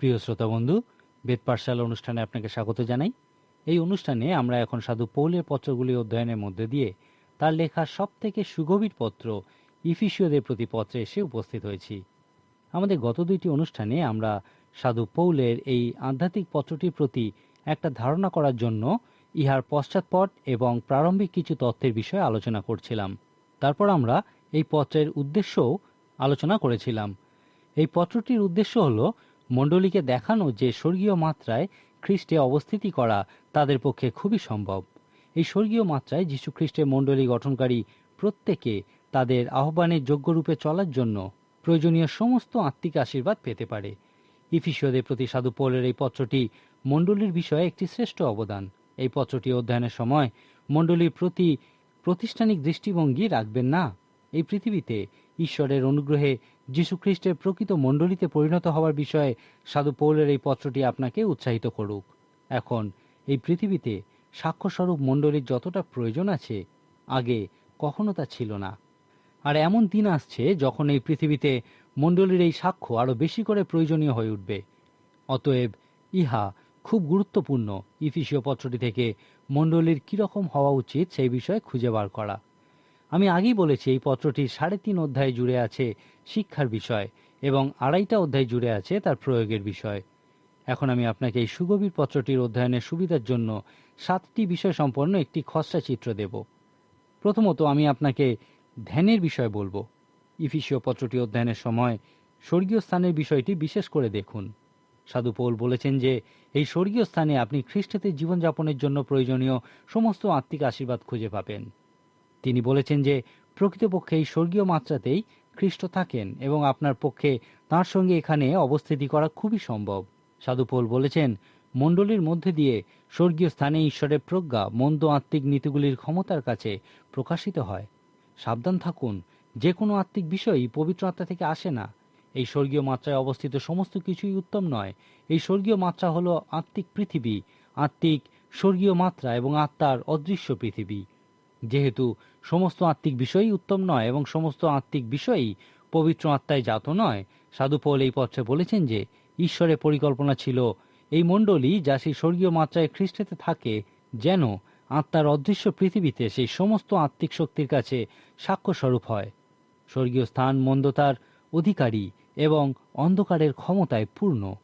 প্রিয় শ্রোতা বন্ধু, বেদ পাঠশালা অনুষ্ঠানে আপনাকে স্বাগত জানাই। এই অনুষ্ঠানে আমরা এখন সাধু পৌলের পত্রগুলি অধ্যয়নের মধ্যে দিয়ে তার লেখা সব থেকে সুগভীর পত্র ইফিসীয়দের প্রতি পত্রে এসে উপস্থিত হয়েছি। আমাদের গত দুইটি অনুষ্ঠানে আমরা সাধু পৌলের এই আধ্যাত্মিক পত্রটির প্রতি একটা ধারণা করার জন্য ইহার পশ্চাৎপট এবং প্রারম্ভিক কিছু তথ্যের বিষয়ে আলোচনা করছিলাম। তারপর আমরা এই পত্রের উদ্দেশ্যও আলোচনা করেছিলাম। এই পত্রটির উদ্দেশ্য হল মণ্ডলীকে দেখানো যে স্বর্গীয় মাত্রায় খ্রিস্টে অবস্থিতি করা তাদের পক্ষে খুবই সম্ভব। এই স্বর্গীয় মাত্রায় খ্রিস্টের মণ্ডলী গঠনকারী প্রত্যেকে তাদের আহ্বানের যোগ্যরূপে চলার জন্য প্রয়োজনীয় সমস্ত আত্মিক আশীর্বাদ পেতে পারে। ইফিসীয়দের প্রতি সাধু পৌলের এই পত্রটি মণ্ডলীর বিষয়ে একটি শ্রেষ্ঠ অবদান। এই পত্রটি অধ্যয়নের সময় মণ্ডলীর প্রতি প্রতিষ্ঠানিক দৃষ্টিভঙ্গি রাখবেন না। এই পৃথিবীতে ঈশ্বরের অনুগ্রহে যীশুখ্রিস্টের প্রকৃত মণ্ডলীতে পরিণত হওয়ার বিষয়ে সাধু পৌলের এই পত্রটি আপনাকে উৎসাহিত করুক। এখন, এই পৃথিবীতে সাক্ষ্যস্বরূপ মণ্ডলীর যতটা প্রয়োজন আছে, আগে কখনো তা ছিল না। আর এমন দিন আসছে যখন এই পৃথিবীতে মণ্ডলীর এই সাক্ষ্য আরও বেশি করে প্রয়োজনীয় হয়ে উঠবে। অতএব ইহা খুব গুরুত্বপূর্ণ ইফিসীয় পত্রটি থেকে মণ্ডলীর কীরকম হওয়া উচিত সেই বিষয়ে খুঁজে বার করা। আমি আগেই বলেছি এই পত্রটি সাড়ে তিন অধ্যায় জুড়ে আছে শিক্ষার বিষয় এবং আড়াইটা অধ্যায় জুড়ে আছে তার প্রয়োগের বিষয়। এখন আমি আপনাকে এই সুগভীর পত্রটির অধ্যয়নের সুবিধার জন্য সাতটি বিষয় সম্পন্ন একটি খসড়া চিত্র দেব। প্রথমত আমি আপনাকে ধ্যানের বিষয় বলব। ইফিসীয় পত্রটি অধ্যয়নের সময় স্বর্গীয় স্থানের বিষয়টি বিশেষ করে দেখুন। সাধু পৌল বলেছেন যে, এই স্বর্গীয় স্থানে আপনি খ্রিস্টতে জীবনযাপনের জন্য প্রয়োজনীয় সমস্ত আত্মিক আশীর্বাদ খুঁজে পাবেন। তিনি বলেছেন যে, প্রকৃতপক্ষে এই স্বর্গীয় মাত্রাতেই খ্রিস্ট থাকেন এবং আপনার পক্ষে তার সঙ্গে এখানে অবস্থিতি করা খুবই সম্ভব। সাধু পৌল বলেছেন, মণ্ডলীর মধ্যে দিয়ে স্বর্গীয় স্থানে ঈশ্বরের প্রজ্ঞা, মন্দ আত্মিক নীতিগুলির ক্ষমতার কাছে প্রকাশিত হয়। সাবধান থাকুন, যে কোনো আত্মিক বিষয়ই পবিত্র আত্মা থেকে আসে না। এই স্বর্গীয় মাত্রায় অবস্থিত সমস্ত কিছুই উত্তম নয়। এই স্বর্গীয় মাত্রা হলো আত্মিক পৃথিবী, আত্মিক স্বর্গীয় মাত্রা এবং আত্মার অদৃশ্য পৃথিবী। যেহেতু সমস্ত আত্মিক বিষয়ই উত্তম নয় এবং সমস্ত আত্মিক বিষয়ই পবিত্র আত্মায় জাত নয়, সাধু পৌল এই পত্রে বলেছেন যে ঈশ্বরের পরিকল্পনা ছিল এই মণ্ডলী যা সেই স্বর্গীয় মাত্রায় খ্রিস্টেতে থাকে, যেন আত্মার অদৃশ্য পৃথিবীতে সেই সমস্ত আত্মিক শক্তির কাছে সাক্ষ্যস্বরূপ হয়। স্বর্গীয় স্থান মন্দতার অধিকারী এবং অন্ধকারের ক্ষমতায় পূর্ণ।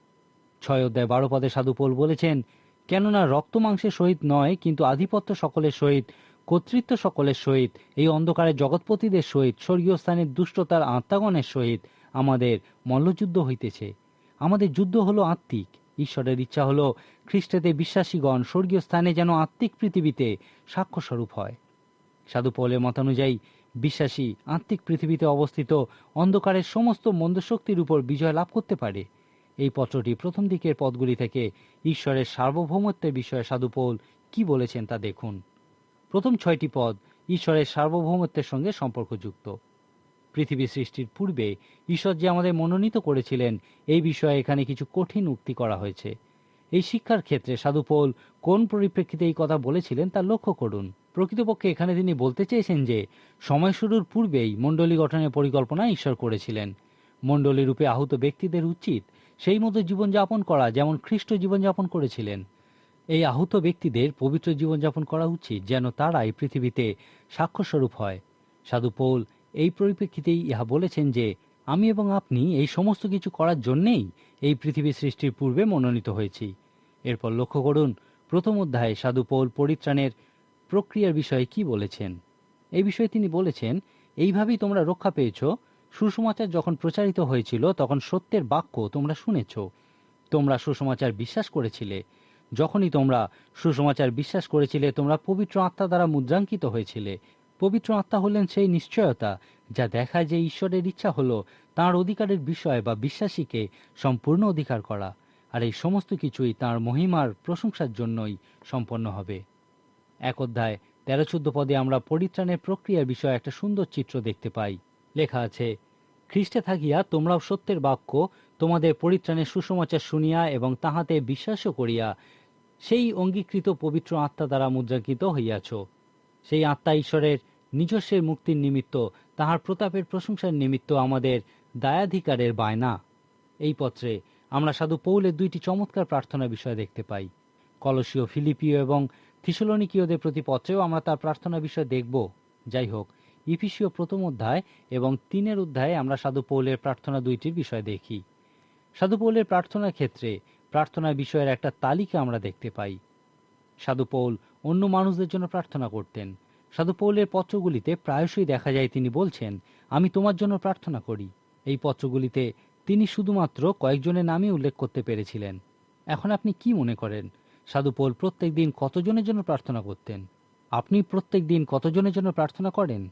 ছয় অধ্যায় বারো পদে সাধুপোল বলেছেন, কেননা রক্ত মাংসের সহিত নয়, কিন্তু আধিপত্য সকলের সহিত কর্তৃত্ব সকলের সহিত, এই অন্ধকারের জগৎপতিদের সহিত, স্বর্গীয় স্থানের দুষ্টতার আত্মাগণের সহিত আমাদের মল্লযুদ্ধ হইতেছে। আমাদের যুদ্ধ হলো আত্মিক। ঈশ্বরের ইচ্ছা হলো খ্রিস্টেতে বিশ্বাসীগণ স্বর্গীয় স্থানে যেন আত্মিক পৃথিবীতে সাক্ষ্যস্বরূপ হয়। সাধু পৌলের মতানুযায়ী, বিশ্বাসী আত্মিক পৃথিবীতে অবস্থিত অন্ধকারের সমস্ত মন্দশক্তির উপর বিজয় লাভ করতে পারে। এই পত্রটি প্রথম দিকের পদগুলি থেকে ঈশ্বরের সার্বভৌমত্বের বিষয়ে সাধু পৌল কি বলেছেন তা দেখুন। প্রথম ছয়টি পদ ঈশ্বরের সার্বভৌমত্বের সঙ্গে সম্পর্কযুক্ত। পৃথিবী সৃষ্টির পূর্বে ঈশ্বর যে আমাদের মনোনীত করেছিলেন, এই বিষয়ে এখানে কিছু কঠিন উক্তি করা হয়েছে। এই শিক্ষার ক্ষেত্রে সাধু পৌল কোন পরিপ্রেক্ষিতে এই কথা বলেছিলেন তা লক্ষ্য করুন। প্রকৃতপক্ষে এখানে তিনি বলতে চেয়েছেন যে, সময় শুরুর পূর্বেই মণ্ডলী গঠনের পরিকল্পনা ঈশ্বর করেছিলেন। মণ্ডলী রূপে আহত ব্যক্তিদের উচিত সেই মতো জীবনযাপন করা যেমন খ্রিস্ট জীবনযাপন করেছিলেন। এই আহত ব্যক্তিদের পবিত্র জীবনযাপন করা উচিত যেন তারা এই পৃথিবীতে সাক্ষ্যস্বরূপ হয়। সাধু পৌল এই পরিপ্রেক্ষিতেই ইহা বলেছেন যে, আমি এবং আপনি এই সমস্ত কিছু করার জন্যেই এই পৃথিবী সৃষ্টির পূর্বে মনোনীত হয়েছি। এরপর লক্ষ্য করুন, প্রথম অধ্যায়ে সাধু পৌল পরিত্রাণের প্রক্রিয়ার বিষয়ে কি বলেছেন। এই বিষয়ে তিনি বলেছেন, এইভাবেই তোমরা রক্ষা পেয়েছ। সুসমাচার যখন প্রচারিত হয়েছিল, তখন সত্যের বাক্য তোমরা শুনেছ। তোমরা সুসমাচার বিশ্বাস করেছিলে। যখনই তোমরা সুসমাচার বিশ্বাস করেছিলে, তোমরা পবিত্র আত্মা দ্বারা মুদ্রাঙ্কিত হয়েছিলে। পবিত্র আত্মা হলেন সেই নিশ্চয়তা যা দেখায় যে ঈশ্বরের ইচ্ছা হলো তার অধিকারের বিষয় বা বিশ্বাসীকে সম্পূর্ণ অধিকার করা, আর এই সমস্ত কিছুই তার মহিমার প্রশংসার জন্যই সম্পন্ন হবে। এক অধ্যায় তেরো চোদ্দ পদে আমরা পরিত্রাণের প্রক্রিয়ার বিষয়ে একটা সুন্দর চিত্র দেখতে পাই। লেখা আছে, খ্রিস্টে থাকিয়া তোমরাও সত্যের বাক্য তোমাদের পরিত্রাণের সুসমাচার শুনিয়া এবং তাহাতে বিশ্বাসও করিয়া সেই অঙ্গীকৃত পবিত্র আত্মা দ্বারা মুদ্রাঙ্কিত হইয়াছ। সেই আত্মা ঈশ্বরের নিজস্বের মুক্তির নিমিত্ত, তাহার প্রতাপের প্রশংসার নিমিত্ত আমাদের দায়াধিকারের বায়না। এই পত্রে আমরা সাধু পৌলের দুইটি চমৎকার প্রার্থনা বিষয় দেখতে পাই। কলসীয় ফিলিপিও এবং থিসলনিকীয়দের প্রতি পত্রেও আমরা তার প্রার্থনা বিষয় দেখব। যাই হোক, ইফিসীয় প্রথম অধ্যায় এবং তিনের অধ্যায়ে আমরা সাধু পৌলের প্রার্থনা দুইটির বিষয় দেখি। সাধু পৌলের প্রার্থনার ক্ষেত্রে প্রার্থনার বিষয়ের একটা তালিকা আমরা দেখতে পাই। সাধুপৌল অন্য মানুষদের জন্য প্রার্থনা করতেন। সাধু পৌলের পত্রগুলিতে প্রায়শই দেখা যায় তিনি বলছেন, আমি তোমার জন্য প্রার্থনা করি। এই পত্রগুলিতে তিনি শুধুমাত্র কয়েকজনের নামই উল্লেখ করতে পেরেছিলেন। এখন আপনি কি মনে করেন, সাধু পৌল প্রত্যেক দিন কতজনের জন্য প্রার্থনা করতেন? আপনি প্রত্যেক দিন কতজনের জন্য প্রার্থনা করেন?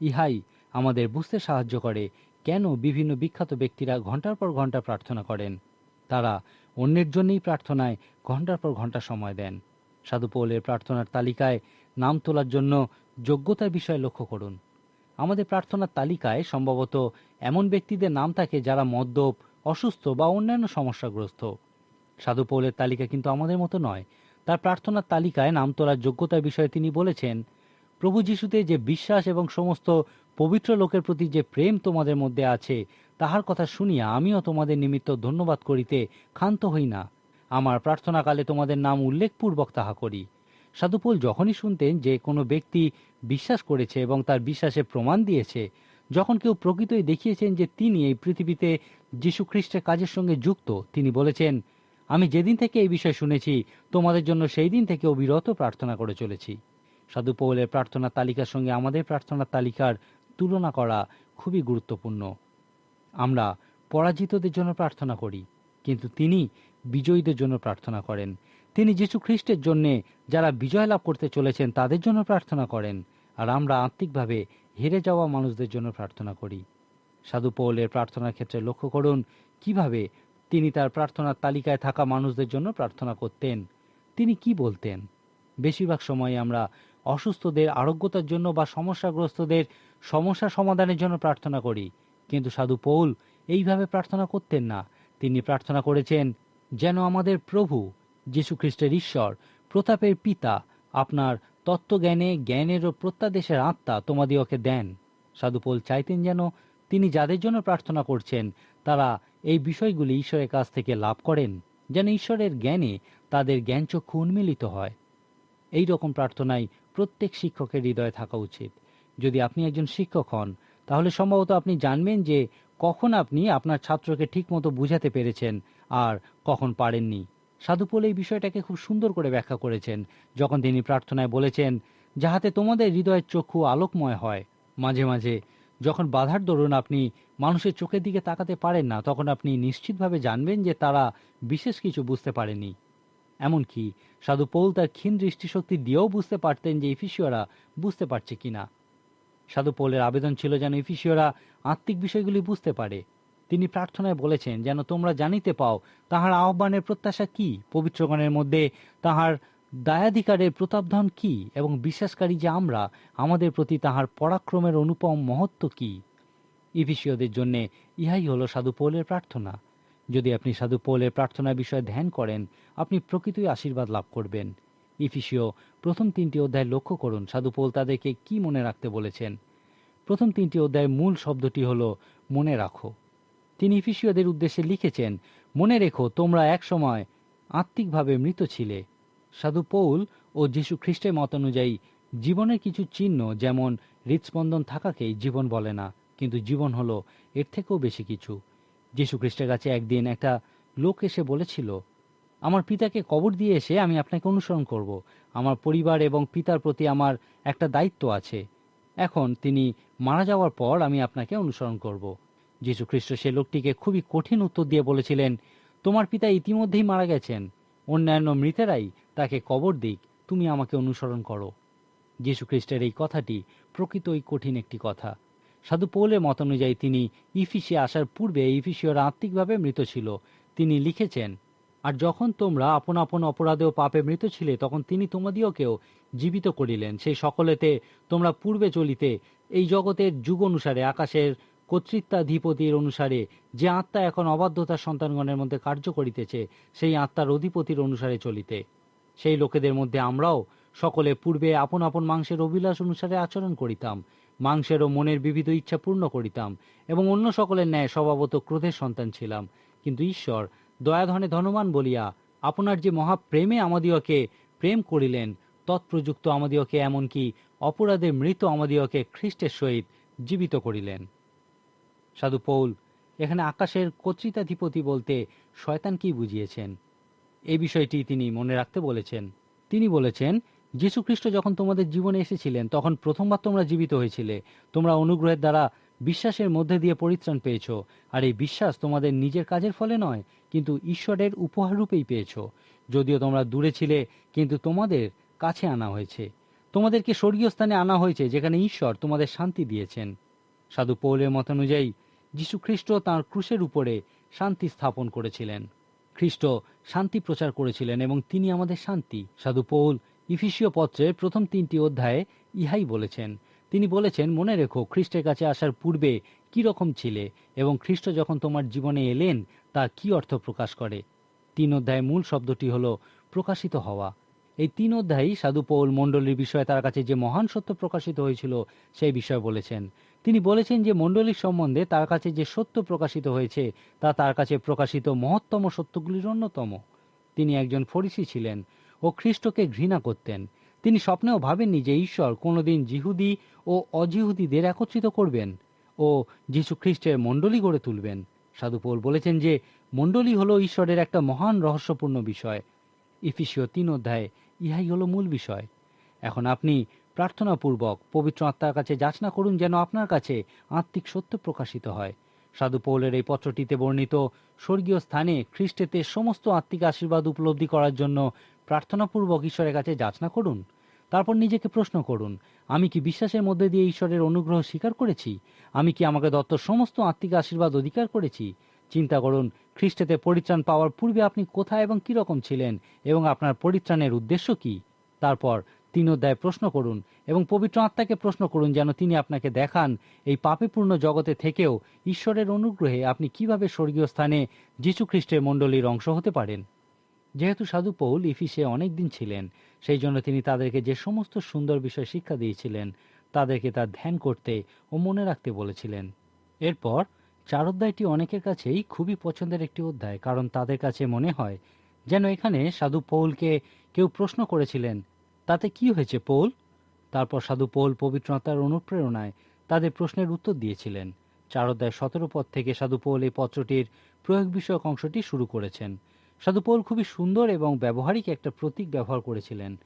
ইহাই আমাদের বুঝতে সাহায্য করে কেন বিভিন্ন বিখ্যাত ব্যক্তিরা ঘণ্টার পর ঘণ্টা প্রার্থনা করেন? তারা অন্যের জন্যই প্রার্থনায় ঘণ্টার পর ঘণ্টা সময় দেন। সাধু পৌলের প্রার্থনার তালিকায় নাম তোলার জন্য যোগ্যতার বিষয় লক্ষ্য করুন। আমাদের প্রার্থনার তালিকায় সম্ভবত এমন ব্যক্তিদের নাম থাকে যারা মদ্যপ, অসুস্থ বা অন্যান্য সমস্যাগ্রস্ত। সাধু পৌলের তালিকা কিন্তু আমাদের মতো নয়। তার প্রার্থনার তালিকায় নাম তোলার যোগ্যতার বিষয়ে তিনি বলেছেন, প্রভু যিশুতে যে বিশ্বাস এবং সমস্ত পবিত্র লোকের প্রতি যে প্রেম তোমাদের মধ্যে আছে, তাহার কথা শুনিয়া আমিও তোমাদের নিমিত্ত ধন্যবাদ করিতে ক্ষান্ত হই না। আমার প্রার্থনাকালে তোমাদের নাম উল্লেখপূর্বক তাহা করি। সাধুপোল যখনই শুনতেন যে কোনো ব্যক্তি বিশ্বাস করেছে এবং তার বিশ্বাসে প্রমাণ দিয়েছে, যখন কেউ প্রকৃতই দেখিয়েছেন যে তিনি এই পৃথিবীতে যীশু খ্রিস্টের কাজের সঙ্গে যুক্ত, তিনি বলেছেন, আমি যেদিন থেকে এই বিষয় শুনেছি, তোমাদের জন্য সেই দিন থেকে অবিরত প্রার্থনা করে চলেছি। সাধু পৌলের প্রার্থনার তালিকার সঙ্গে আমাদের প্রার্থনার তালিকার তুলনা করা খুবই গুরুত্বপূর্ণ। আমরা পরাজিতদের জন্য প্রার্থনা করি, কিন্তু তিনি বিজয়ীদের জন্য প্রার্থনা করেন। তিনি যীশু খ্রিস্টের জন্যে যারা বিজয় লাভ করতে চলেছেন তাদের জন্য প্রার্থনা করেন, আর আমরা আত্মিকভাবে হেরে যাওয়া মানুষদের জন্য প্রার্থনা করি। সাধু পৌলের প্রার্থনার ক্ষেত্রে লক্ষ্য করুন, কীভাবে তিনি তার প্রার্থনার তালিকায় থাকা মানুষদের জন্য প্রার্থনা করতেন। তিনি কি বলতেন? বেশিরভাগ সময় আমরা অসুস্থদের, আরোগ্যতার জন্য বা সমস্যাগ্রস্তদের সমস্যা সমাধানের জন্য প্রার্থনা করি। কিন্তু সাধু পৌল এইভাবে প্রার্থনা করতেন না। তিনি প্রার্থনা করেছেন, যেন আমাদের প্রভু যীশু খ্রিস্টের ঈশ্বর, প্রতাপের পিতা, আপনার তত্ত্বজ্ঞানে, জ্ঞানের ও প্রত্যাদেশের আত্মা তোমাদিওকে দেন। সাধুপোল চাইতেন যেন তিনি যাদের জন্য প্রার্থনা করছেন, তারা এই বিষয়গুলি ঈশ্বরের কাছ থেকে লাভ করেন, যেন ঈশ্বরের জ্ঞানে তাদের জ্ঞানচক্ষু উন্মিলিত হয়। এই রকম প্রার্থনায় প্রত্যেক শিক্ষকের হৃদয়ে থাকা উচিত। যদি আপনি একজন শিক্ষক হন, তাহলে সম্ভবত আপনি জানবেন যে কখন আপনি আপনার ছাত্রকে ঠিকমতো বুঝাতে পেরেছেন আর কখন পারেননি। সাধুপোল এই বিষয়টাকে খুব সুন্দর করে ব্যাখ্যা করেছেন, যখন তিনি প্রার্থনায় বলেছেন, যাহাতে তোমাদের হৃদয়ের চক্ষু আলোকময় হয়। মাঝে মাঝে, যখন বাধার দরুন আপনি মানুষের চোখের দিকে তাকাতে পারেন না, তখন আপনি নিশ্চিতভাবে জানবেন যে তারা বিশেষ কিছু বুঝতে পারেনি। এমনকি সাধু পৌল তার ক্ষীণ দৃষ্টিশক্তি দিয়েও বুঝতে পারতেন যে ইফিসিয়রা বুঝতে পারছে কিনা। সাধু পৌলের আবেদন ছিল যেন ইফিসিয়রা আত্মিক বিষয়গুলি বুঝতে পারে। তিনি প্রার্থনায় বলেছেন, যেন তোমরা জানিতে পাও, তাহার আহ্বানের প্রত্যাশা কি? পবিত্রগণের মধ্যে তাহার দায়াধিকারের প্রতাপধন কি? এবং বিশ্বাসকারী যে আমরা, আমাদের প্রতি তাহার পরাক্রমের অনুপম মহত্ব কি? ইফিসীয়দের জন্যে ইহাই হলো সাধু পৌলের প্রার্থনা। যদি আপনি সাধু পৌলের প্রার্থনার বিষয়ে ধ্যান করেন, আপনি প্রকৃতই আশীর্বাদ লাভ করবেন। ইফিসীয় প্রথম তিনটি অধ্যায় লক্ষ্য করুন। সাধু পৌল তাদেরকে কি মনে রাখতে বলেছেন? প্রথম তিনটি অধ্যায়ের মূল শব্দটি হল, মনে রাখো। তিনি ইফিসীয়দের উদ্দেশ্যে লিখেছেন, মনে রেখো, তোমরা এক সময় আত্মিকভাবে মৃত ছিলে। সাধু পৌল ও যীশু খ্রিস্টের মত অনুযায়ী, জীবনের কিছু চিহ্ন যেমন হৃদস্পন্দন থাকাকেই জীবন বলে না, কিন্তু জীবন হলো এর থেকেও বেশি কিছু। যীশু খ্রিস্টের কাছে একদিন একটা লোক এসে বলেছিল আমার পিতাকে কবর দিয়ে এসে আমি আপনাকে অনুসরণ করব। আমার পরিবার এবং পিতার প্রতি আমার একটা দায়িত্ব আছে। এখন তিনি মারা যাওয়ার পর আমি আপনাকে অনুসরণ করব। যীশু খ্রিস্ট সে লোকটিকে খুবই কঠিন উত্তর দিয়ে বলেছিলেন, তোমার পিতা ইতিমধ্যেই মারা গেছেন। অন্যান্য মৃতেরাই তাকে কবর দিক। তুমি আমাকে অনুসরণ করো। যীশু খ্রিস্টের এই কথাটি প্রকৃতই কঠিন একটি কথা। সাধু পৌলের মত অনুযায়ী তিনি ইফিসে আসার পূর্বে ইফিসীয়রা আত্মিকভাবে মৃত ছিল। তিনি লিখেছেন আর যখন তোমরা আপন আপন অপরাধে ও পাপে মৃত ছিলে, তখন তিনি তোমাদিওকেও জীবিত করিলেন। সেই সকলেতে তোমরা পূর্বে চলিতে এই জগতের যুগ অনুসারে, আকাশের কর্তৃত্বাধিপতির অনুসারে, যে আত্মা এখন অবাধ্যতার সন্তানগণের মধ্যে কার্য করিতেছে, সেই আত্মার অধিপতির অনুসারে চলিতে। সেই লোকেদের মধ্যে আমরাও সকলে পূর্বে আপন আপন মাংসের অভিলাষ অনুসারে আচরণ করিতাম, মাংসের ও মনের বিবিধ ইচ্ছা পূর্ণ করিতাম এবং অন্য সকলের ন্যায় স্বভাবত ক্রোধের সন্তান ছিলাম। কিন্তু ঈশ্বর দয়াধনে ধনবান বলিয়া, আপনার যে মহাপ্রেমে আমাদিওকে প্রেম করিলেন, তৎপ্রযুক্ত আমাদিওকে এমনকি অপরাধে মৃত আমাদিওকে খ্রিস্টের সহিত জীবিত করিলেন। সাধু পৌল, এখানে আকাশের কর্তৃতাধিপতি বলতে শয়তান কি বুঝিয়েছেন? এই বিষয়টি তিনি মনে রাখতে বলেছেন। তিনি বলেছেন যীশু খ্রিস্ট যখন তোমাদের জীবনে এসেছিলেন, তখন প্রথমবার তোমরা জীবিত হয়েছিলে। তোমরা অনুগ্রহের দ্বারা বিশ্বাসের মধ্যে দিয়ে পরিত্রাণ পেয়েছ। আর এই বিশ্বাস তোমাদের নিজের কাজের ফলে নয় কিন্তু ঈশ্বরের উপহার রূপেই পেয়েছ। যদিও তোমরা দূরে ছিলে, কিন্তু তোমাদের কাছে আনা হয়েছে। তোমাদেরকে স্বর্গীয় স্থানে আনা হয়েছে, যেখানে ঈশ্বর তোমাদের শান্তি দিয়েছেন। সাধু পৌলের মতানুযায়ী যীশু খ্রিস্ট তাঁর ক্রুশের উপরে শান্তি স্থাপন করেছিলেন। খ্রিস্ট শান্তি প্রচার করেছিলেন এবং তিনি আমাদের শান্তি। সাধু পৌল ইফিসীয় পত্রের প্রথম তিনটি অধ্যায়ে ইহাই বলেছেন। তিনি বলেছেন, মনে রেখো, খ্রিস্টের কাছে আসার পূর্বে কি রকম ছিলে এবং খ্রিস্ট যখন তোমার জীবনে এলেন তা কি অর্থ প্রকাশ করে? তিন অধ্যায়ে মূল শব্দটি হলো প্রকাশিত হওয়া। এই তিন অধ্যায়ই সাধু পৌল মণ্ডলীর বিষয়ে তার কাছে যে মহান সত্য প্রকাশিত হয়েছিল, সেই বিষয়ে বলেছেন। তিনি বলেছেন যে মণ্ডলীর সম্বন্ধে তার কাছে যে সত্য প্রকাশিত হয়েছে, তা তার কাছে প্রকাশিত মহত্তম সত্যগুলির অন্যতম। তিনি একজন ফরিসি ছিলেন ও খ্রিস্টকে ঘৃণা করতেন। তিনি স্বপ্নেও ভাবেননি যে ঈশ্বর কোনোদিন জিহুদি ও অজিহুদিদের একত্রিত করবেন ও যীশু খ্রিস্টের মণ্ডলী গড়ে তুলবেন। সাধুপৌল বলেছেন যে মণ্ডলী হলো ঈশ্বরের একটা মহান রহস্যপূর্ণ বিষয়। ইফিসীয় তিন অধ্যায়ে, ইহাই হলো মূল বিষয়। এখন আপনি প্রার্থনাপূর্বক পবিত্র আত্মার কাছে যাচনা করুন যেন আপনার কাছে আত্মিক সত্য প্রকাশিত হয়। সাধু পৌলের এই পত্রটিতে বর্ণিত, স্বর্গীয় স্থানে খ্রিস্টেতে সমস্ত আত্মিক আশীর্বাদ উপলব্ধি করার জন্য প্রার্থনাপূর্বক ঈশ্বরের কাছে যাচনা করুন। তারপর নিজেকে প্রশ্ন করুন, আমি কি বিশ্বাসের মধ্যে দিয়ে ঈশ্বরের অনুগ্রহ স্বীকার করেছি? আমি কি আমাকে দত্ত সমস্ত আত্মিক আশীর্বাদ অধিকার করেছি? চিন্তা করুন, খ্রিস্টেতে পরিত্রাণ পাওয়ার পূর্বে আপনি কোথায় এবং কি রকম ছিলেন এবং আপনার পরিত্রাণের উদ্দেশ্য কি? তারপর তিন অধ্যায় প্রশ্ন করুন এবং পবিত্র আত্মাকে প্রশ্ন করুন যেন তিনি আপনাকে দেখান এই পাপেপূর্ণ জগতে থেকেও ঈশ্বরের অনুগ্রহে আপনি কীভাবে স্বর্গীয় স্থানে যীশু খ্রিস্টের মণ্ডলীর অংশ হতে পারেন। যেহেতু সাধু পৌল ইফিসে অনেক দিন ছিলেন, সেই জন্য তিনি তাদেরকে যে সমস্ত সুন্দর বিষয় শিক্ষা দিয়েছিলেন, তাদেরকে তা ধ্যান করতে ও মনে রাখতে বলেছিলেন। এরপর চার অধ্যায়টি অনেকের কাছেই খুবই পছন্দের একটি অধ্যায়, কারণ তাদের কাছে মনে হয় যেন এখানে সাধু পৌলকে কেউ প্রশ্ন করেছিলেন, তাতে কি হয়েছে পৌল? তারপর সাধু পৌল পবিত্রতার অনুপ্রেরণায় তাদের প্রশ্নের উত্তর দিয়েছিলেন। চার অধ্যায় সতেরো পদ থেকে সাধু পৌল এই পত্রটির প্রয়োগ বিষয়ক অংশটি শুরু করেছেন। সাধু পৌল খুবই সুন্দর এবং ব্যবহারিক একটা প্রতীক ব্যবহার করেছিলেন।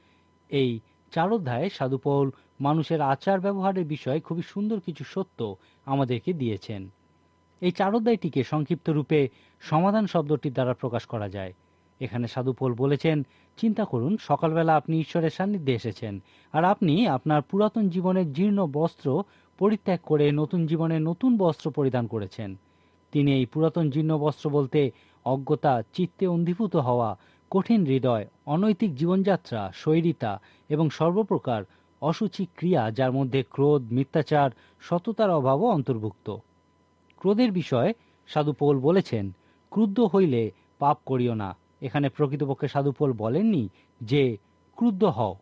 এই চার অধ্যায়ে সাধু পৌল মানুষের আচার ব্যবহারের বিষয়ে খুবই সুন্দর কিছু সত্য আমাদেরকে দিয়েছেন। এই চার অধ্যায়টিকে সংক্ষিপ্ত রূপে সমাধান শব্দটির দ্বারা প্রকাশ করা যায়। এখানে সাধু পৌল বলেছেন, চিন্তা করুন, সকালবেলা আপনি ঈশ্বরের সান্নিধ্যে এসেছেন, আর আপনি আপনার পুরাতন জীবনের জীর্ণ বস্ত্র পরিত্যাগ করে নতুন জীবনের নতুন বস্ত্র পরিধান করেছেন। তিনি এই পুরাতন জীর্ণ বস্ত্র বলতে অজ্ঞতা, চিত্তে অন্ধীভূত হওয়া, কঠিন হৃদয়, অনৈতিক জীবনযাত্রা শৈরিতা এবং সর্বপ্রকার অসুচি ক্রিয়া যার মধ্যে ক্রোধ, মিথ্যাচার, সততার অভাবও অন্তর্ভুক্ত। ক্রোধের বিষয়ে সাধুপোল বলেছেন, ক্রুদ্ধ হইলে পাপ করিও না। এখানে প্রকৃতপক্ষে সাধুপোল বলেননি যে, ক্রুদ্ধ হও।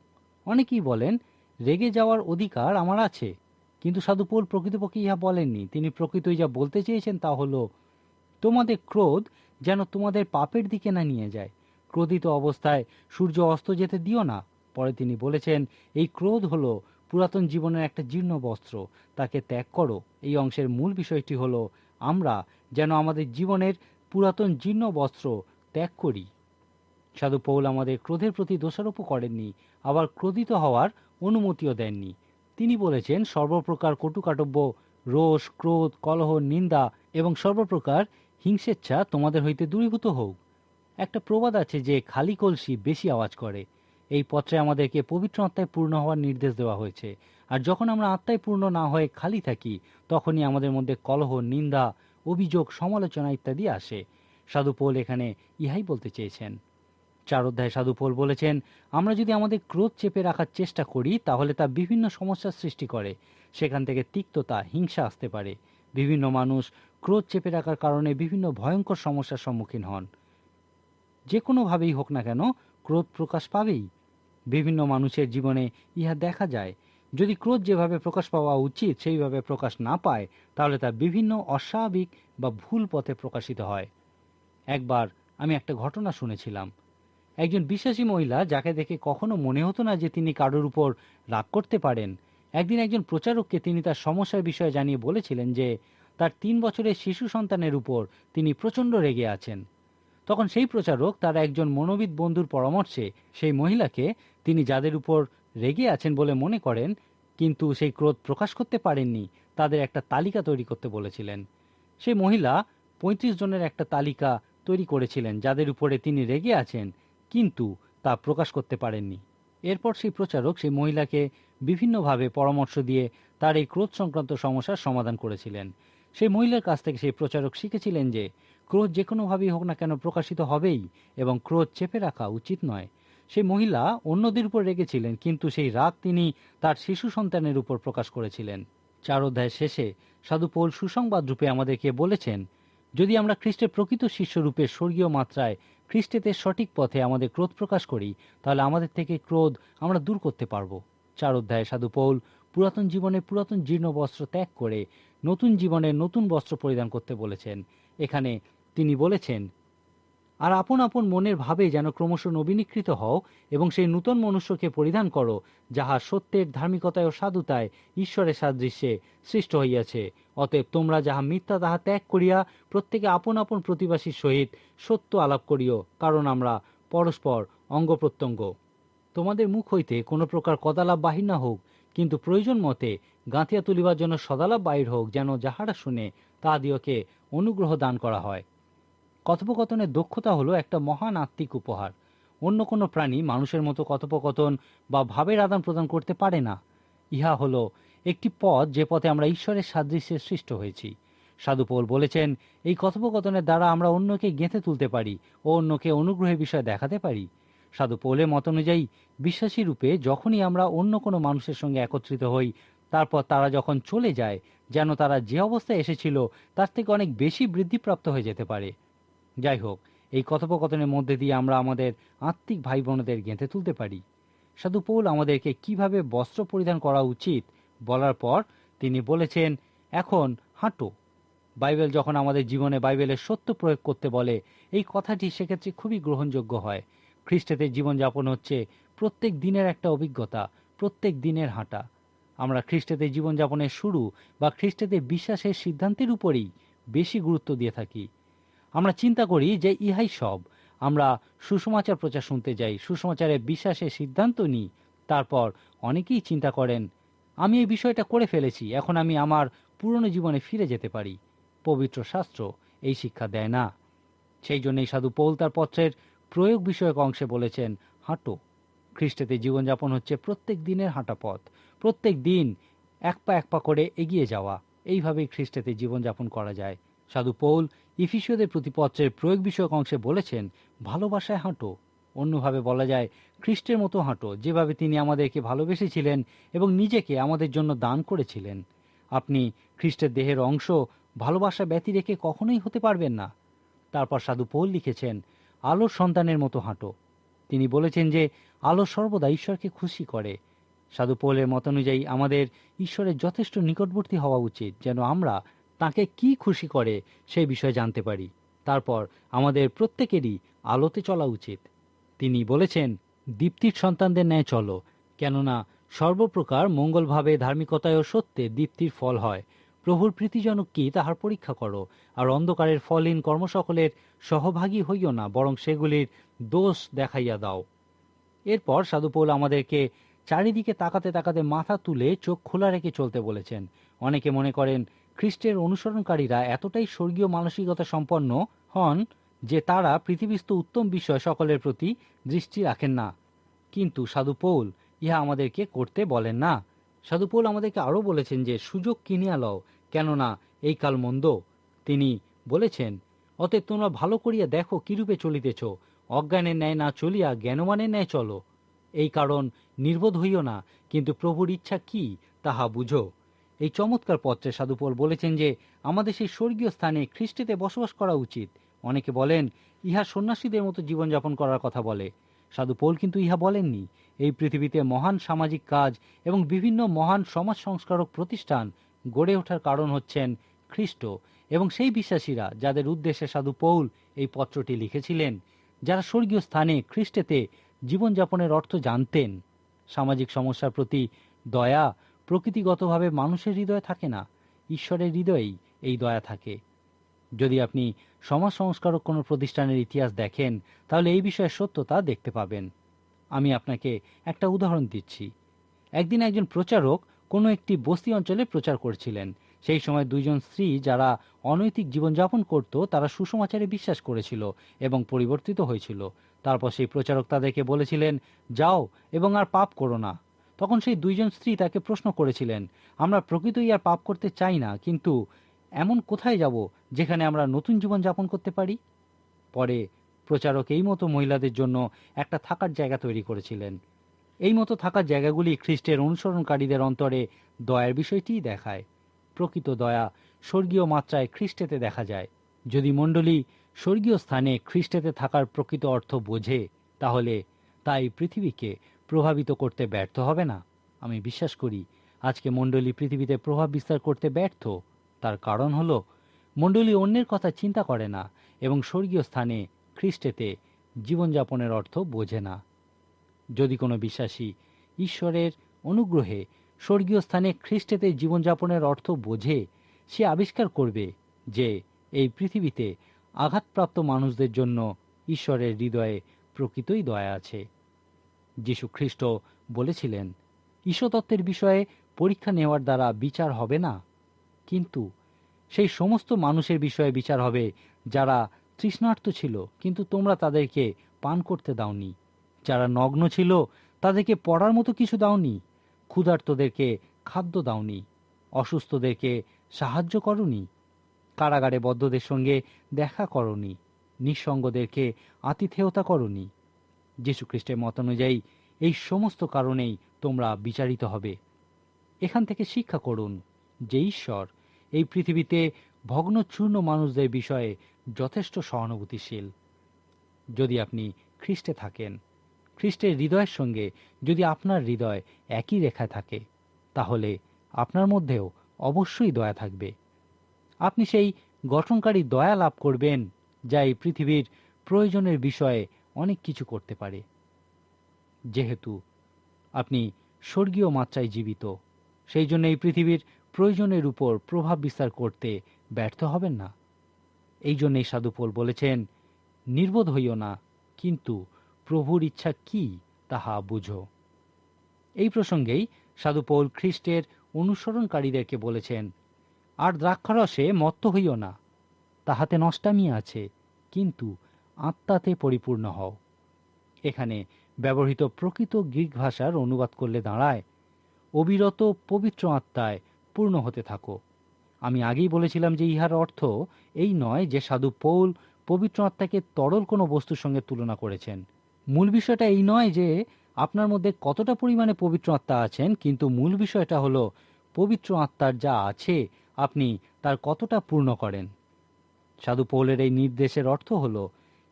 অনেকেই বলেন, রেগে যাওয়ার অধিকার আমার আছে। কিন্তু সাধুপোল প্রকৃতপক্ষে ইহা বলেননি। তিনি প্রকৃতই যা বলতে চেয়েছেন তা হলো, তোমাদের ক্রোধ যেন তোমাদের পাপের দিকে না নিয়ে যায়। ক্রোধিত অবস্থায় সূর্য অস্ত যেতে দিও না। পরে তিনি বলেছেন, এই ক্রোধ হলো পুরাতন জীবনের একটা জীর্ণ বস্ত্র। তাকে ত্যাগ করো। এই অংশের মূল বিষয়টি হলো, আমরা যেন আমাদের জীবনের পুরাতন জীর্ণ বস্ত্র ত্যাগ করি। সাধু পৌল আমাদের ক্রোধের প্রতি দোষারোপও করেননি, আবার ক্রোধিত হওয়ার অনুমতিও দেননি। তিনি বলেছেন, সর্বপ্রকার কটুকাটব্য, রোষ, ক্রোধ, কলহ, নিন্দা এবং সর্বপ্রকার হিংসেচ্ছা তোমাদের হইতে দূরীভূত হোক। একটা প্রবাদ আছে যে, খালি কলসি বেশি আওয়াজ করে। এই পত্রে আমাদেরকে পবিত্র আত্মায় পূর্ণ হওয়ার নির্দেশ দেওয়া হয়েছে। আর যখন আমরা আত্মায় পূর্ণ না হয়ে খালি থাকি, তখনই আমাদের মধ্যে কলহ, নিন্দা, অভিযোগ, সমালোচনা ইত্যাদি আসে। সাধুপোল এখানে ইহাই বলতে চেয়েছেন। চার অধ্যায় সাধু পৌল বলেছেন, আমরা যদি আমাদের ক্রোধ চেপে রাখার চেষ্টা করি, তাহলে তা বিভিন্ন সমস্যার সৃষ্টি করে। সেখান থেকে তিক্ততা, হিংসা আসতে পারে। বিভিন্ন মানুষ ক্রোধ চেপে রাখার কারণে বিভিন্ন ভয়ঙ্কর সমস্যার সম্মুখীন হন। যে কোনোভাবেই হোক না কেন, ক্রোধ প্রকাশ পাবেই। বিভিন্ন মানুষের জীবনে ইহা দেখা যায়। যদি ক্রোধ যেভাবে প্রকাশ পাওয়া উচিত, সেইভাবে প্রকাশ না পায়, তাহলে তা বিভিন্ন অস্বাভাবিক বা ভুল পথে প্রকাশিত হয়। একবার আমি একটা ঘটনা শুনেছিলাম। একজন বিশ্বাসী মহিলা যাকে দেখে কখনো মনে হতো না যে তিনি কারোর উপর রাগ করতে পারেন। একদিন একজন প্রচারককে তিনি তার সমস্যার বিষয়ে জানিয়ে বলেছিলেন যে তার তিন বছরের শিশু সন্তানের উপর তিনি প্রচণ্ড রেগে আছেন। তখন সেই প্রচারক তার একজন মনোবিদ বন্ধুর পরামর্শে সেই মহিলাকে তিনি যাদের উপর রেগে আছেন বলে মনে করেন, কিন্তু সেই ক্রোধ প্রকাশ করতে পারেননি, তাদের একটা তালিকা তৈরি করতে বলেছিলেন। সেই মহিলা পঁয়ত্রিশ জনের একটা তালিকা তৈরি করেছিলেন যাদের উপরে তিনি রেগে আছেন, কিন্তু তা প্রকাশ করতে পারেননি। এরপর সেই প্রচারক সেই মহিলাকে বিভিন্নভাবে পরামর্শ দিয়ে তার এই ক্রোধ সংক্রান্ত সমস্যার সমাধান করেছিলেন। সেই মহিলার কাছ থেকে সেই প্রচারক শিখেছিলেন যে, ক্রোধ যে কোনোভাবেই হোক না কেন প্রকাশিত হবেই এবং ক্রোধ চেপে রাখা উচিত নয়। সেই মহিলা অন্যদের উপর রেগেছিলেন, কিন্তু সেই রাগ তিনি তার শিশু সন্তানের উপর প্রকাশ করেছিলেন। চার অধ্যায় শেষে সাধু পৌল সুসংবাদ রূপে আমাদেরকে বলেছেন, যদি আমরা খ্রিস্টের প্রকৃত শিষ্যরূপে স্বর্গীয় মাত্রায় খ্রিস্টেতে সঠিক পথে আমাদের ক্রোধ প্রকাশ করি, তাহলে আমাদের থেকে ক্রোধ আমরা দূর করতে পারব। চার অধ্যায়ে সাধু পৌল, পুরাতন জীবনে পুরাতন জীর্ণ বস্ত্র ত্যাগ করে নতুন জীবনে নতুন বস্ত্র পরিধান করতে বলেছেন। এখানে তিনি বলেছেন, আর আপন আপন মনের ভাবে যেন ক্রমশ নবীনীকৃত হও এবং সেই নূতন মনুষ্যকে পরিধান করো, যাহা সত্যের ধার্মিকতায় ও সাধুতায় ঈশ্বরের সাদৃশ্যে সৃষ্ট হইয়াছে। অতএব তোমরা যাহা মিথ্যা তাহা ত্যাগ করিয়া প্রত্যেকে আপন আপন প্রতিবাসীর সহিত সত্য আলাপ করিও, কারণ আমরা পরস্পর অঙ্গ প্রত্যঙ্গ তোমাদের মুখ হইতে কোনো প্রকার কদালাপ বাহির না হোক, কিন্তু প্রয়োজন মতে গাঁথিয়া তুলিবার জন্য সদালাপ বাইর হোক, যেন যাহারা শুনে তা তাহাদিওকে অনুগ্রহ দান করা হয়। কথোপকথনের দক্ষতা হলো একটা মহান আত্মিক উপহার। অন্য কোনো প্রাণী মানুষের মতো কথোপকথন বা ভাবের আদান প্রদান করতে পারে না। ইহা হলো একটি পথ যে পথে আমরা ঈশ্বরের সাদৃশ্যে সৃষ্ট হয়েছি। সাধুপৌল বলেছেন, এই কথোপকথনের দ্বারা আমরা অন্যকে গেঁথে তুলতে পারি ও অন্যকে অনুগ্রহের বিষয় দেখাতে পারি। সাধু পৌলের মত অনুযায়ী বিশ্বাসী রূপে যখনই আমরা অন্য কোনো মানুষের সঙ্গে একত্রিত হই তারপর তারা যখন চলে যায়, যেন তারা যে অবস্থায় এসেছিল, তার থেকে অনেক বেশি বৃদ্ধিপ্রাপ্ত হয়ে যেতে পারে। যাই হোক, এই কথোপকথনের মধ্যে দিয়ে আমরা আমাদের আত্মিক ভাই বোনদের গেঁথে তুলতে পারি। সাধু পৌল আমাদেরকে কীভাবে বস্ত্র পরিধান করা উচিত বলার পর তিনি বলেছেন, এখন হাঁটো। বাইবেল যখন আমাদের জীবনে বাইবেলের সত্য প্রয়োগ করতে বলে, এই কথাটি সেক্ষেত্রে খুবই গ্রহণযোগ্য হয়। খ্রিস্টেদের জীবনযাপন হচ্ছে প্রত্যেক দিনের একটা অভিজ্ঞতা, প্রত্যেক দিনের হাঁটা। আমরা খ্রিস্টেদের জীবনযাপনের শুরু বা খ্রিস্টেদের বিশ্বাসের সিদ্ধান্তের উপরেই বেশি গুরুত্ব দিয়ে থাকি। আমরা চিন্তা করি যে ইহাই সব। আমরা সুসমাচার প্রচার শুনতে যাই, সুসমাচারের বিশ্বাসের সিদ্ধান্ত নিই, তারপর অনেকেই চিন্তা করেন, আমি এই বিষয়টা করে ফেলেছি, এখন আমি আমার পুরনো জীবনে ফিরে যেতে পারি। পবিত্র শাস্ত্র এই শিক্ষা দেয় না। সেই জন্যই সাধু পৌল তার পত্রের প্রয়োগ বিষয়ক অংশে বলেছেন, হাঁটো। খ্রিস্টেতে জীবনযাপন হচ্ছে প্রত্যেক দিনের হাঁটা পথ, প্রত্যেক দিন এক পা এক পা করে এগিয়ে যাওয়া। এইভাবেই খ্রিস্টেতে জীবনযাপন করা যায়। সাধু পৌল ইফিসীয়দের প্রতি পত্রের প্রয়োগ বিষয়ক অংশে বলেছেন, ভালোবাসায় হাঁটো। অন্যভাবে বলা যায়, খ্রিস্টের মতো হাঁটো, যেভাবে তিনি আমাদেরকে ভালোবেসেছিলেন এবং নিজেকে আমাদের জন্য দান করেছিলেন। আপনি খ্রিস্টের দেহের অংশ ভালোবাসা ব্যতি রেখে কখনোই হতে পারবেন না। তারপর সাধু পৌল লিখেছেন, আলোর সন্তানের মতো হাঁটো। তিনি বলেছেন যে আলো সর্বদা ঈশ্বরকে খুশি করে। সাধু মত অনুযায়ী আমাদের ঈশ্বরের যথেষ্ট নিকটবর্তী হওয়া উচিত, যেন আমরা তাকে কি খুশি করে সেই বিষয়ে জানতে পারি। তারপর আমাদের প্রত্যেকেরই আলোতে চলা উচিত। তিনি বলেছেন, দীপ্তির সন্তানদের ন্যায় চলো, কেননা সর্বপ্রকার মঙ্গলভাবে, ধার্মিকতায় ও সত্যে দীপ্তির ফল হয়। প্রভুর প্রীতিজনক কি, তাহার পরীক্ষা করো। আর অন্ধকারের ফলহীন কর্মসকলের সহভাগী হইও না, বরং সেগুলির দোষ দেখাইয়া দাও। এরপর সাধুপৌল আমাদেরকে চারিদিকে তাকাতে তাকাতে মাথা তুলে চোখ খোলা রেখে চলতে বলেছেন। অনেকে মনে করেন খ্রিস্টের অনুসরণকারীরা এতটাই স্বর্গীয় মানসিকতা সম্পন্ন হন যে তারা পৃথিবীস্থ উত্তম বিষয় সকলের প্রতি দৃষ্টি রাখেন না। কিন্তু সাধু পৌল ইহা আমাদেরকে করতে বলেন না। সাধু পৌল আমাদেরকে আরও বলেছেন যে, সুযোগ কিনিয়া লও, কেননা এই কাল মন্দ। তিনি বলেছেন, অতএব তোমরা ভালো করিয়া দেখো কিরূপে চলিতেছ। অজ্ঞানের ন্যায় না চলিয়া জ্ঞানমানের ন্যায় চলো। এই কারণ নির্বোধ হইও না, কিন্তু প্রভুর ইচ্ছা কি, তাহা বুঝো। এই চমৎকার পত্রে সাধুপল বলেছেন যে, আমাদের সেই স্বর্গীয় স্থানে খ্রিস্টিতে বসবাস করা উচিত। অনেকে বলেন, ইহা সন্ন্যাসীদের মতো জীবনযাপন করার কথা বলে। সাধু পোল কিন্তু ইহা বলেননি। এই পৃথিবীতে মহান সামাজিক কাজ এবং বিভিন্ন মহান সমাজ সংস্কারক প্রতিষ্ঠান গড়ে ওঠার কারণ হচ্ছেন খ্রিস্ট এবং সেই বিশ্বাসীরা যাদের উদ্দেশ্যে সাধু পৌল এই পত্রটি লিখেছিলেন। যারা স্বর্গীয় স্থানে খ্রিস্টেতে জীবনযাপনের অর্থ জানতেন। সামাজিক সমস্যার প্রতি দয়া প্রকৃতিগতভাবে মানুষের হৃদয়ে থাকে না, ঈশ্বরের হৃদয়েই এই দয়া থাকে। যদি আপনি সমাজ সংস্কারক কোনো প্রতিষ্ঠানের ইতিহাস দেখেন, তাহলে এই বিষয়ে সত্যতা দেখতে পাবেন। আমি আপনাকে একটা উদাহরণ দিচ্ছি। একদিন একজন প্রচারক কোনো একটি বস্তি অঞ্চলে প্রচার করছিলেন। সেই সময় দুইজন স্ত্রী যারা অনৈতিক জীবনযাপন করত, তারা সুসমাচারে বিশ্বাস করেছিল এবং পরিবর্তিত হয়েছিল। তারপর সেই প্রচারক তাদেরকে বলেছিলেন, যাও এবং আর পাপ করো না। তখন সেই দুইজন স্ত্রী তাকে প্রশ্ন করেছিলেন, আমরা প্রকৃতই আর পাপ করতে চাই না, কিন্তু এমন কোথায় যাব যেখানে আমরা নতুন জীবন যাপন করতে পারি? পরে প্রচারক এই মতো মহিলাদের জন্য একটা থাকার জায়গা তৈরি করেছিলেন। এই মতো থাকার জায়গাগুলি খ্রিস্টের অনুসরণকারীদের অন্তরে দয়ার বিষয়টিই দেখায়। প্রকৃত দয়া স্বর্গীয় মাত্রায় খ্রিস্টেতে দেখা যায়। যদি মণ্ডলী স্বর্গীয় স্থানে খ্রিস্টেতে থাকার প্রকৃত অর্থ বোঝে, তাহলে তাই পৃথিবীকে প্রভাবিত করতে ব্যর্থ হবে না। আমি বিশ্বাস করি, আজকে মণ্ডলী পৃথিবীতে প্রভাব বিস্তার করতে ব্যর্থ। তার কারণ হলো, মণ্ডলী অন্যের কথা চিন্তা করে না এবং স্বর্গীয় স্থানে খ্রিস্টেতে জীবনযাপনের অর্থ বোঝে না। যদি কোনো বিশ্বাসী ঈশ্বরের অনুগ্রহে স্বর্গীয় স্থানে খ্রিস্টেতে জীবনযাপনের অর্থ বোঝে, সে আবিষ্কার করবে যে এই পৃথিবীতে আঘাতপ্রাপ্ত মানুষদের জন্য ঈশ্বরের হৃদয়ে প্রকৃতই দয়া আছে। যীশু খ্রিস্ট বলেছিলেন, ঈশ্বরতত্ত্বের বিষয়ে পরীক্ষা নেওয়ার দ্বারা বিচার হবে না। কিন্তু সেই সমস্ত মানুষের বিষয়ে বিচার হবে যারা তৃষ্ণার্ত ছিল, কিন্তু তোমরা তাদেরকে পান করতে দাওনি। যারা নগ্ন ছিল, তাদেরকে পড়ার মতো কিছু দাওনি। ক্ষুধার্তদেরকে খাদ্য দাওনি, অসুস্থদেরকে সাহায্য করনি, কারাগারে বদ্ধদের সঙ্গে দেখা করনি, নিঃসঙ্গদেরকে আতিথেয়তা করনি। যীশুখ্রিস্টের মত অনুযায়ী এই সমস্ত কারণেই তোমরা বিচারিত হবে। এখান থেকে শিক্ষা করুন যে ঈশ্বর এই পৃথিবীতে ভগ্নচূর্ণ মানুষদের বিষয়ে যথেষ্ট সহানুভূতিশীল। যদি আপনি খ্রিস্টে থাকেন খ্রিস্টের হৃদয়ের সঙ্গে যদি আপনার হৃদয় একই রেখায় থাকে, তাহলে আপনার মধ্যেও অবশ্যই দয়া থাকবে। আপনি সেই গঠনকারী দয়া লাভ করবেন, যা এই পৃথিবীর প্রয়োজনের বিষয়ে অনেক কিছু করতে পারে। যেহেতু আপনি স্বর্গীয় মাত্রায় জীবিত, সেই জন্য এই পৃথিবীর প্রয়োজনের উপর প্রভাব বিস্তার করতে ব্যর্থ হবেন না। এই জন্যই সাধুপোল বলেছেন, নির্বোধ হইও না, কিন্তু প্রভুর ইচ্ছা কি তাহা বুঝো। এই প্রসঙ্গেই সাধুপৌল খ্রিস্টের অনুসরণকারীদেরকে বলেছেন, আর দ্রাক্ষারসে মত্ত হইও না, তাহাতে নষ্টামি আছে, কিন্তু আত্মাতে পরিপূর্ণ হও। এখানে ব্যবহৃত প্রকৃত গ্রিক ভাষার অনুবাদ করলে দাঁড়ায়, অবিরত পবিত্র আত্মায় পূর্ণ হতে থাকো। আমি আগেই বলেছিলাম যে ইহার অর্থ এই নয় যে সাধু পৌল পবিত্র আত্মাকে তরল কোনো বস্তুর সঙ্গে তুলনা করেছেন। মূল বিষয়টা এই নয় যে আপনার মধ্যে কতটা পরিমাণে পবিত্র আত্মা আছেন, কিন্তু মূল বিষয়টা হলো পবিত্র আত্মার যা আছে, আপনি তার কতটা পূর্ণ করেন। সাধু পৌলের এই নির্দেশের অর্থ হলো,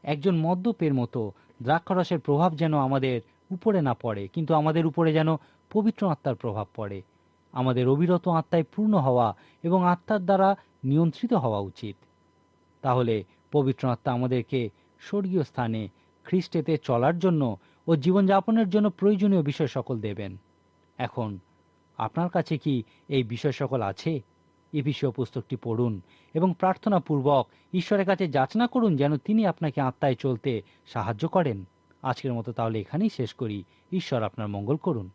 একজন মদ্যপের মতো দ্রাক্ষরসের প্রভাব যেন আমাদের উপরে না পড়ে, কিন্তু আমাদের উপরে যেন পবিত্র আত্মার প্রভাব পড়ে। আমাদের অবিরত আত্মায় পূর্ণ হওয়া এবং আত্মার দ্বারা নিয়ন্ত্রিত হওয়া উচিত। তাহলে পবিত্র আত্মা আমাদেরকে স্বর্গীয় স্থানে খ্রিস্টেতে চলার জন্য ও জীবনযাপনের জন্য প্রয়োজনীয় বিষয় সকল দেবেন। এখন, আপনার কাছে কি এই বিষয় সকল আছে? এ বিষয় পুস্তকটি পড়ুন এবং প্রার্থনা পূর্বক ঈশ্বরের কাছে যাচনা করুন যেন তিনি আপনাকে আত্মায় চলতে সাহায্য করেন। আজকের মতো তাহলে এখানেই শেষ করি। ঈশ্বর আপনার মঙ্গল করুন।